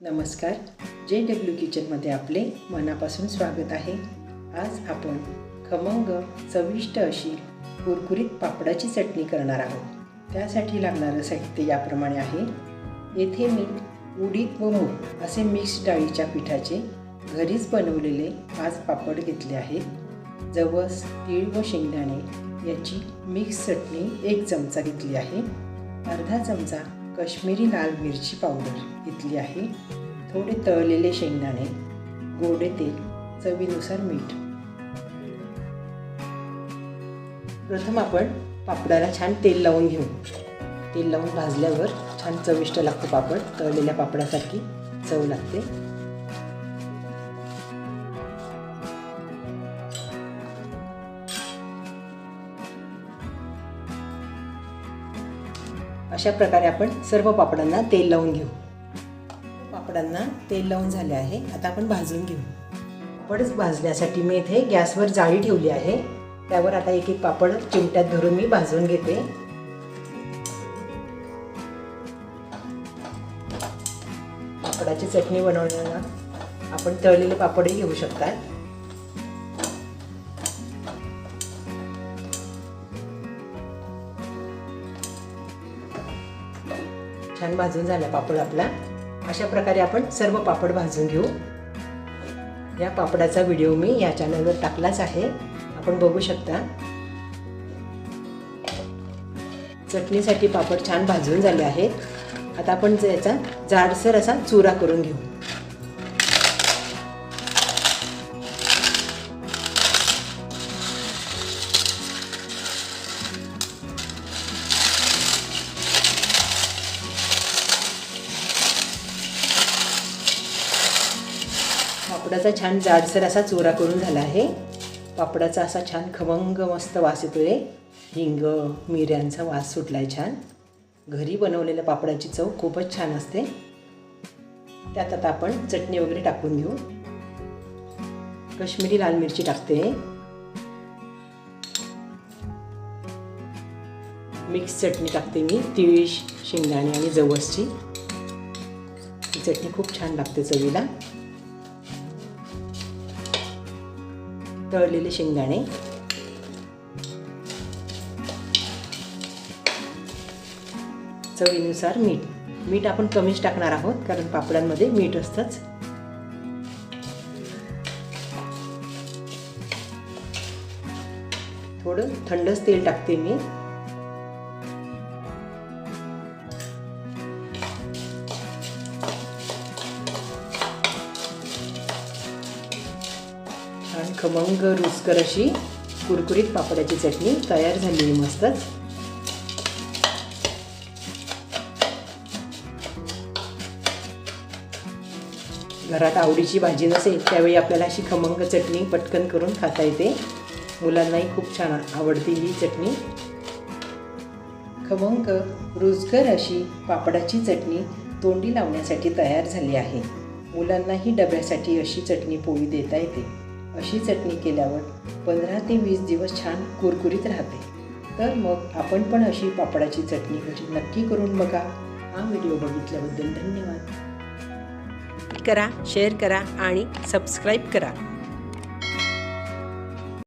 नमस्कार. J W किचनमध्ये आपले मनापासून स्वागत आहे. आज आपण खमंग चविष्ट अशी कुरकुरीत पापडाची चटणी करणार आहोत. त्यासाठी लागणारं साहित्य याप्रमाणे आहे. येथे मी उडीद व मूग असे मिक्स डाळीच्या पिठाचे घरीच बनवलेले पाच पापड घेतले आहेत. जवस तीळ व शेंगदाणे याची मिक्स चटणी एक चमचा घेतली आहे. अर्धा चमचा कश्मीरी लाल मिरची पावडर घेतली आहे. थोडे तळलेले शेंगदाणे गोडे तेल चवीनुसार मीठ. प्रथम आपण पापडाला छान तेल लावून घेऊ. तेल लावून भाजल्यावर छान चविष्ट लागतो पापड. तळलेल्या पापडासारखी चव लागते. अशा प्रकारे आपण सर्व पापडांना तेल लावून घेऊ. पापडांना तेल लावून झाले आहे. आता आपण भाजून घेऊ. पापड भाजण्यासाठी मी इथे गॅसवर जाळी ठेवली आहे. त्यावर आता एक एक पापड चिमट्यात धरून मी भाजून घेते. पापडाची चटणी बनवण्याला आपण तळलेले पापडही घेऊ शकतात छान भाजून झाला पापड आपला. अशा प्रकारे आपण सर्व पापड भाजून घेऊ. या पापडाचा व्हिडिओ मी या चॅनलवर टाकलाच आहे. आपण बघू शकता. चटणीसाठी पापड छान भाजून झाले आहेत. आता आपण याचा जाडसर असा चुरा करून घेऊ. पापडाचा छान जाडसर असा चोरा करून झाला आहे. पापडाचा असा छान खमंग मस्त वास येतोय. हिंग मिऱ्यांचा वास सुटला आहे छान. घरी बनवलेल्या पापडाची चव खूपच छान असते. त्यात आता आपण चटणी वगैरे टाकून घेऊ. कश्मीरी लाल मिरची टाकते. मिक्स चटणी टाकते मी तिळ शेंगदाणे आणि जवसची. ही चटणी खूप छान लागते चवीला. तळलेले शेंगदाणे. चवीनुसार मीठ. मीठ आपण कमीच टाकणार आहोत कारण पापडांमध्ये मीठ असतंच. थोडं थंडच तेल टाकते मी. खमंग रुचकर अशी कुरकुरीत पापडाची चटणी तयार झालेली मस्तच घरात आवडीची भाजी नसेल त्यावेळी आपल्याला अशी खमंग चटणी पटकन करून खाता येते. मुलांनाही खूप छान आवडते ही चटणी. खमंग रुचकर अशी पापडाची चटणी तोंडी लावण्यासाठी तयार झाली आहे. मुलांनाही डब्यासाठी अशी चटणी पोळी देता येते. अशी चटणी केल्यावर पंधरा ते वीस दिवस छान कुरकुरीत राहते. तर मग आपण पण अशी पापडाची चटणी घरी नक्की करून बघा. हा व्हिडिओ बघितल्याबद्दल धन्यवाद. करा शेअर करा आणि सबस्क्राईब करा.